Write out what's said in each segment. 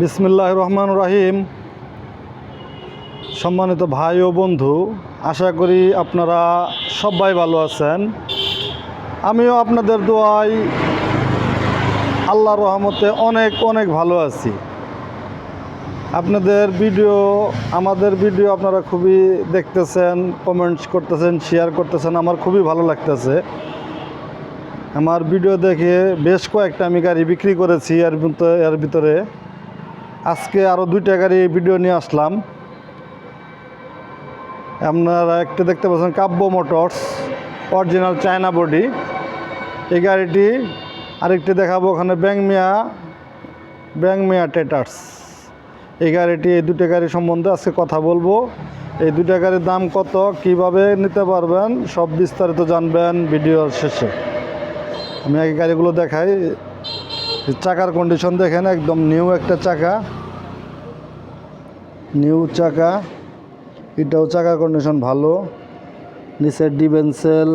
বিসমিল্লাহ রহমান রাহিম। সম্মানিত ভাই ও বন্ধু, আশা করি আপনারা সবাই ভালো আছেন। আমিও আপনাদের দোয়াই আল্লাহ রহমতে অনেক অনেক ভালো আছি। আপনাদের ভিডিও, আমাদের ভিডিও আপনারা খুবই দেখতেছেন কমেন্টস করতেছেন শেয়ার করতেছেন, আমার খুবই ভালো লাগতেছে। আমার ভিডিও দেখে বেশ কয়েকটা আমি গাড়ি বিক্রি করেছি, এর ভিতরে এর ভিতরে। আজকে আরও দুইটা গাড়ি ভিডিও নিয়ে আসলাম। আপনারা একটা দেখতে পাচ্ছেন Kabya motors original China body এই গাড়িটি আরেকটি দেখাবো ওখানে ব্যাংমিয়া ব্যাংমিয়া টেটার্স এই গাড়িটি, এই দুটো গাড়ি সম্বন্ধে আজকে কথা বলব। এই দুটো গাড়ির দাম কত, কীভাবে নিতে পারবেন, সব বিস্তারিত জানবেন ভিডিওর শেষে। আমি আগে গাড়িগুলো দেখাই চাকার কন্ডিশন দেখেন, একদম নিউ একটা চাকা। নিউ চাকা। এটাও চাকার কন্ডিশন ভালো। নিচের ডিবেন্সেল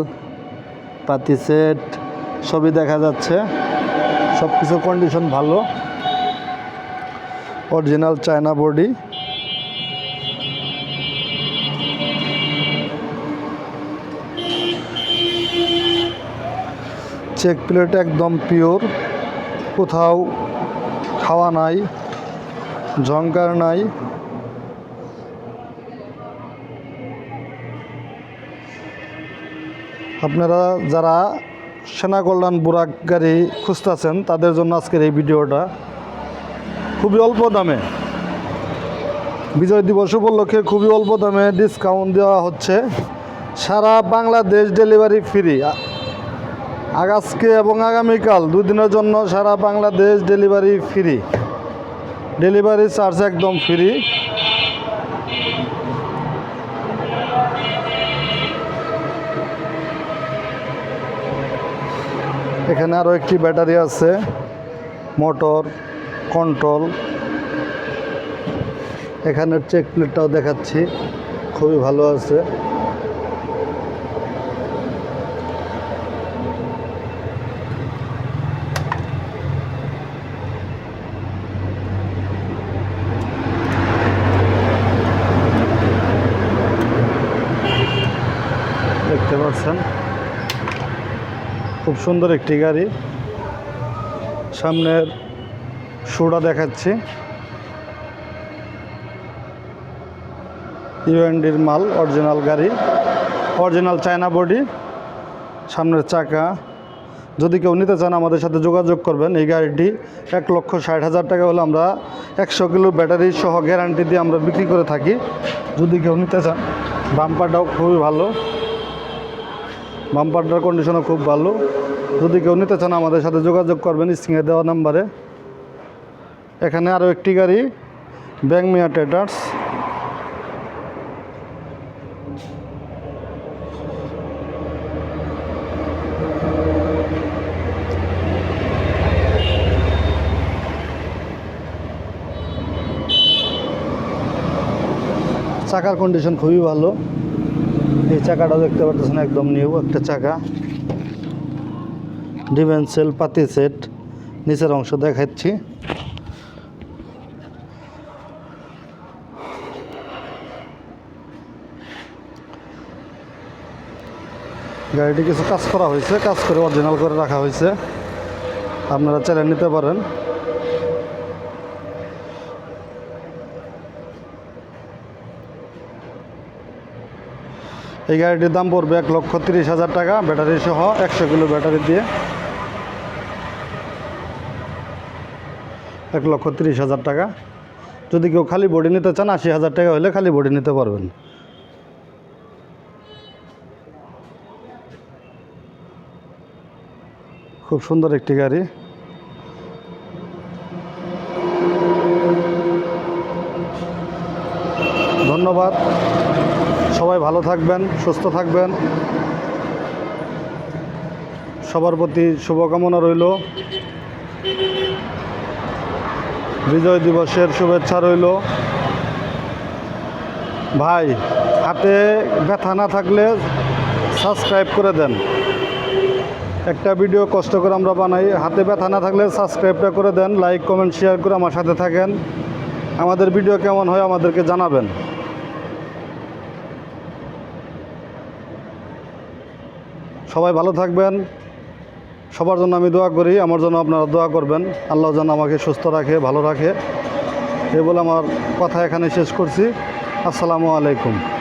পাতি সেট সবই দেখা যাচ্ছে। সব কিছু কন্ডিশন ভালো। Original China body check plate একদম পিওর কোথাও খাওয়া নাই ঝঙ্কার নাই। আপনারা যারা সেনা কল্যাণ বুরাক গাড়ি খুঁজতেছেন, তাদের জন্য আজকের এই ভিডিওটা খুবই অল্প দামে। বিজয় দিবস উপলক্ষে খুবই অল্প দামে ডিসকাউন্ট দেওয়া হচ্ছে। সারা বাংলাদেশ ডেলিভারি ফ্রি আজকে এবং আগামীকাল দুদিনের জন্য সারা Bangladesh delivery free. Delivery charge একদম ফ্রি। এখানে আরও একটি ব্যাটারি আছে, মোটর, কন্ট্রোল। এখানের চেক প্লেটটাও দেখাচ্ছি, খুবই ভালো আছে দেখতে পাচ্ছেন খুব সুন্দর একটি গাড়ি। সামনের শোটা দেখাচ্ছি। ইউএনডির মাল, অরিজিনাল গাড়ি, অরিজিনাল চায়না বডি, সামনের চাকা। যদি কেউ নিতে চান আমাদের সাথে যোগাযোগ করবেন, এই গাড়িটি এক লক্ষ ষাট হাজার টাকা হলে আমরা একশো কিলো ব্যাটারি সহ গ্যারান্টি দিয়ে আমরা বিক্রি করে থাকি। যদি কেউ নিতে চান, বাম্পারটাও খুবই ভালো। বাম্পারটার কন্ডিশনও খুব ভালো। যদি কেউ নিতে চান আমাদের সাথে যোগাযোগ করবেন, স্ক্রিনে দেওয়া নাম্বারে এখানে আরও একটি গাড়ি ব্যাংমিয়া ট্রেডার্স। চাকার কন্ডিশন খুবই ভালো। চাকাটাও দেখতে পাচ্ছেন একদম নিউ একটা চাকা। ডিভেন্সেল পাতি সেট নিচের অংশ দেখাচ্ছি। গাড়িটি কিছু কাজ করা হয়েছে, কাজ করে অরিজিনাল করে রাখা হয়েছে। আপনারা চালিয়ে নিতে পারেন। এই গাড়িটির দাম পড়বে এক লক্ষ তিরিশ হাজার টাকা। ব্যাটারি সহ একশো কিলো ব্যাটারি দিয়ে। এক লক্ষ তিরিশ হাজার টাকা। যদি কেউ খালি বডি নিতে চান, আশি হাজার টাকা হলে খালি বডি নিতে পারবেন। খুব সুন্দর একটি গাড়ি। ধন্যবাদ। সবাই ভালো থাকবেন, সুস্থ থাকবেন। সবার প্রতি শুভকামনা রইল। বিজয় দিবসের শুভেচ্ছা রইল। ভাই, হাতে ব্যথা না থাকলে সাবস্ক্রাইব করে দেন। একটা ভিডিও কষ্ট করে আমরা বানাই, হাতে ব্যথা না থাকলে সাবস্ক্রাইবটা করে দেন, লাইক, কমেন্ট, শেয়ার করে আমার সাথে থাকেন। আমাদের ভিডিও কেমন হয় আমাদেরকে জানাবেন। সবাই ভালো থাকবেন। সবার জন্য আমি দোয়া করি, আমার জন্য আপনারা দোয়া করবেন। আল্লাহ যেন আমাকে সুস্থ রাখে, ভালো রাখে। এ বলে আমার কথা এখানে শেষ করছি। আসসালামু আলাইকুম।